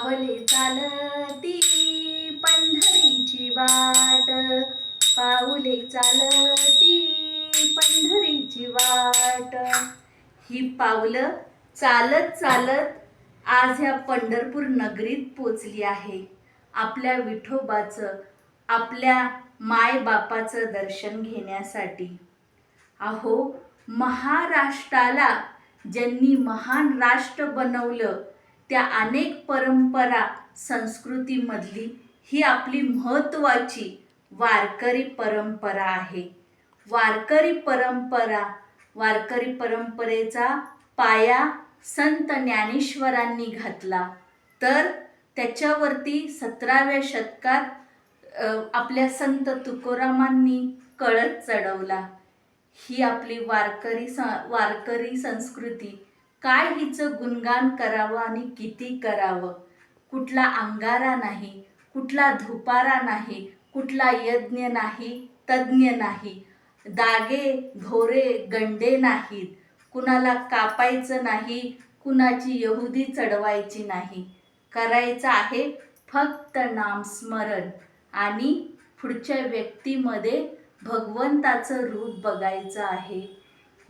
पावले चालती पंढरीची वाट. पाऊले चालती पंढरीची वाट. ही पावलं चालत चालत आज ह्या पंढरपूर नगरीत पोचली आहे. आपल्या विठोबाचं आपल्या मायबापाचं दर्शन घेण्यासाठी. अहो महाराष्ट्राला ज्यांनी महान राष्ट्र बनवलं त्या अनेक परंपरा संस्कृतीमधली ही आपली महत्त्वाची वारकरी परंपरा आहे. वारकरी परंपरा वारकरी परंपरेचा पाया संत ज्ञानेश्वरांनी घातला. तर त्याच्यावरती सतराव्या शतकात आपल्या संत तुकोरामांनी कळत चढवला. ही आपली वारकरी स वारकरी संस्कृती काय हिचं गुणगान करावं आणि किती करावं? कुठला अंगारा नाही कुठला धुपारा नाही कुठला यज्ञ नाही तज्ज्ञ नाही. दागे घोरे गंडे नाहीत. कुणाला कापायचं नाही कुणाची यहुदी चढवायची नाही. करायचं आहे फक्त नामस्मरण आणि पुढच्या व्यक्तीमध्ये भगवंताचं रूप बघायचं आहे.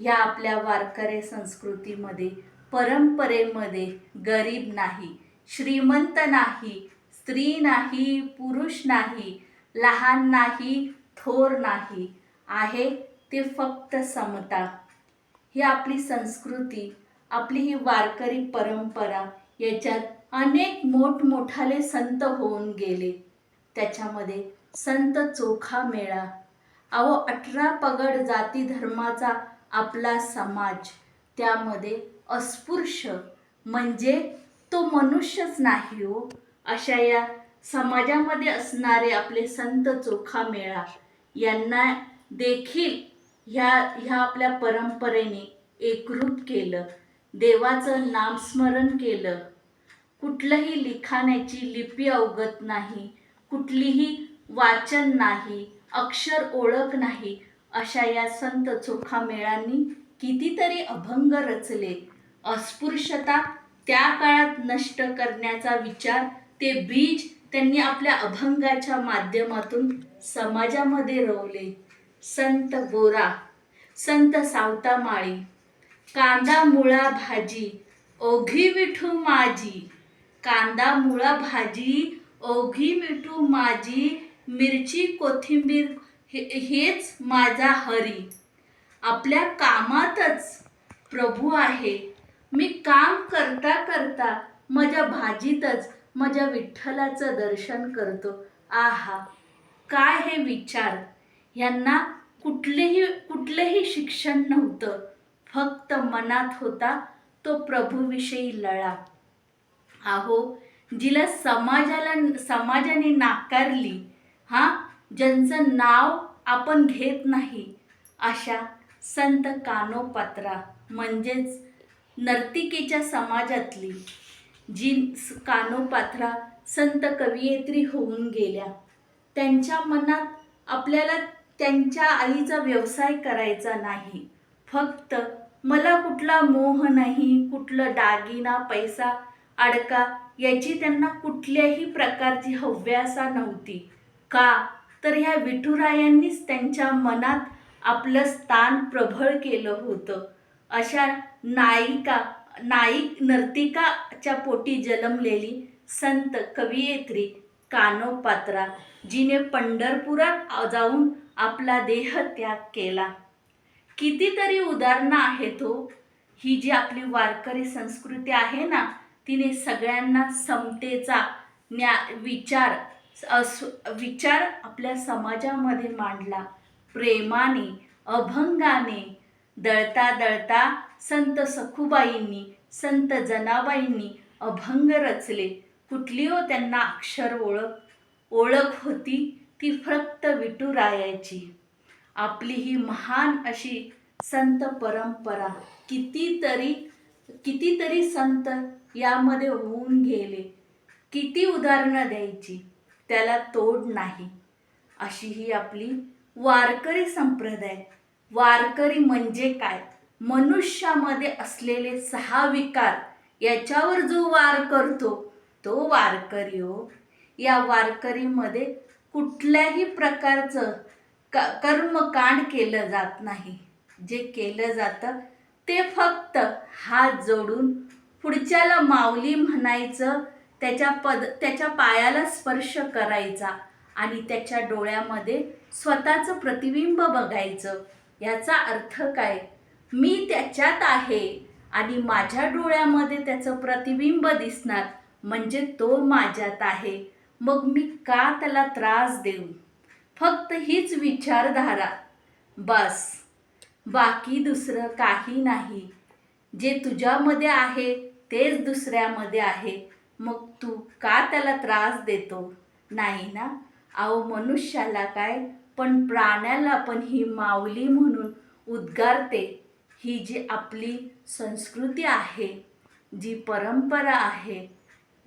ह्या आपल्या वारकरी संस्कृतीमध्ये परंपरेमध्ये गरीब नाही श्रीमंत नाही स्त्री नाही पुरुष नाही लहान नाही थोर नाही आहे ते फक्त समता. ही आपली संस्कृती आपली ही वारकरी परंपरा याच्यात अनेक मोठमोठाले संत होऊन गेले. त्याच्यामध्ये संत चोखा मेळा अहो अठरा पगड जाती धर्माचा आपला समाज. त्यामध्ये अस्पृश्य म्हणजे तो मनुष्यच नाही हो. अशा या समाजामध्ये असणारे आपले संत चोखा मेळा यांना देखील ह्या ह्या आपल्या परंपरेने एकरूप केलं. देवाचं नामस्मरण केलं. कुठलंही लिखाण्याची लिपी अवगत नाही. कुठलीही वाचन नाही. अक्षर ओळख नाही. अशा या संत चोखा मेळांनी कितीतरी अभंग रचले. अस्पृश्यता त्या काळात नष्ट करण्याचा विचार ते बीज त्यांनी आपल्या अभंगाच्या माध्यमातून समाजामध्ये रोवले. संत गोरा संत सावता माळी कांदा मुळा भाजी ओघी विठू माझी कांदा मुळा भाजी ओघी मिठू माझी मिरची कोथिंबीर हे हेच माझा हरी. आपल्या कामातच प्रभू आहे. मी काम करता करता माझ्या भाजीतच माझ्या विठ्ठलाचं दर्शन करतो. आहा काय हे विचार? यांना कुठलेही कुठलेही शिक्षण नव्हतं. फक्त मनात होता तो प्रभूविषयी लळा. अहो जिला समाजाला समाजाने नाकारली हा ज्यांचं नाव आपण घेत नाही अशा संत कानोपात्रा म्हणजेच नर्तिकेच्या समाजातली जी कानोपात्रा संत कवयित्री होऊन गेल्या. त्यांच्या मनात आपल्याला त्यांच्या आईचा व्यवसाय करायचा नाही. फक्त मला कुठला मोह नाही कुठलं दागिना पैसा अडका याची त्यांना कुठल्याही प्रकारची हव्यासा नव्हती. का? तर ह्या विठुरायांनीच त्यांच्या मनात आपलं स्थान प्रबळ केलं होतं. अशा नायिका नायिक नर्तिकाच्या पोटी जन्मलेली संत कवयित्री कानोपात्रा जिने पंढरपुरात जाऊन आपला देह त्याग केला. कितीतरी उदाहरणं आहेत हो. ही जी आपली वारकरी संस्कृती आहे ना तिने सगळ्यांना समतेचा न्या विचार विचार आपल्या समाजामध्ये मांडला. प्रेमाने अभंगाने दळता दळता संत सखुबाईंनी संत जनाबाईंनी अभंग रचले. कुठली हो त्यांना अक्षर ओळख? ओळख होती ती फक्त विठुरायाची. आपली ही महान अशी संत परंपरा कितीतरी कितीतरी संत यामध्ये होऊन गेले. किती उदाहरणं द्यायची? त्याला तोड नाही. अशी ही आपली वारकरी संप्रदाय. वारकरी म्हणजे काय? मनुष्यामध्ये असलेले सहा विकार याच्यावर जो वार करतो तो वारकरी हो. या वारकरीमध्ये कुठल्याही प्रकारचं क कर्मकांड केलं जात नाही. जे केलं जातं ते फक्त हात जोडून पुढच्याला माऊली म्हणायचं त्याच्या पद त्याच्या पायाला स्पर्श करायचा आणि त्याच्या डोळ्यामध्ये स्वतःचं प्रतिबिंब बघायचं. याचा अर्थ काय? मी त्याच्यात आहे आणि माझ्या डोळ्यामध्ये त्याचं प्रतिबिंब दिसणार म्हणजे तो माझ्यात आहे. मग मी का त्याला त्रास देऊ? फक्त हीच विचारधारा. बस. बाकी दुसरं काही नाही. जे तुझ्यामध्ये आहे तेच दुसऱ्यामध्ये आहे. मग तू का त्याला त्रास देतो? नाही ना? अहो मनुष्याला काय? पण प्राण्याला पण ही माऊली म्हणून उद्गारते. ही जी आपली संस्कृती आहे जी परंपरा आहे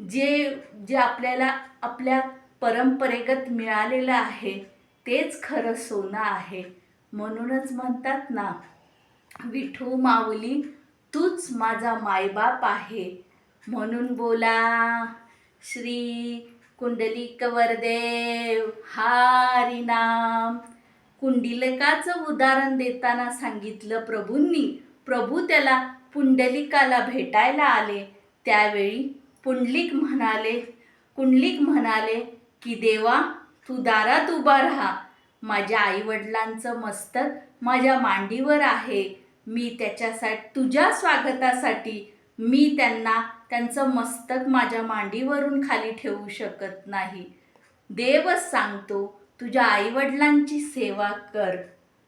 जे जे आपल्याला आपल्या परंपरेगत मिळालेलं आहे तेच खरं सोनं आहे. म्हणूनच म्हणतात ना विठू माऊली तूच माझा मायबाप आहे. म्हणून बोला श्री कुंडलिक वरदेव हारी नाम. कुंडलिकाचं उदाहरण देताना सांगितलं प्रभूंनी. प्रभू त्याला पुंडलिकाला भेटायला आले. त्यावेळी पुंडलिक म्हणाले कुंडलिक म्हणाले की देवा तू दारात उभा राहा. माझ्या आईवडिलांचं मस्तक माझ्या मांडीवर आहे. मी त्याच्यासाठी तुझ्या स्वागतासाठी मी त्यांना त्यांचं मस्तक माझ्या मांडीवरून खाली ठेवू शकत नाही. देवच सांगतो तुझ्या आईवडिलांची सेवा कर.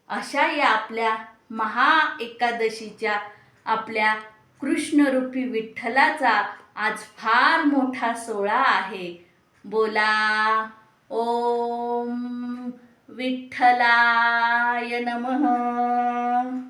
अशा या आपल्या महा एकादशीच्या आपल्या कृष्णरूपी विठ्ठलाचा आज फार मोठा सोहळा आहे. बोला ओम विठ्ठलाय नमः.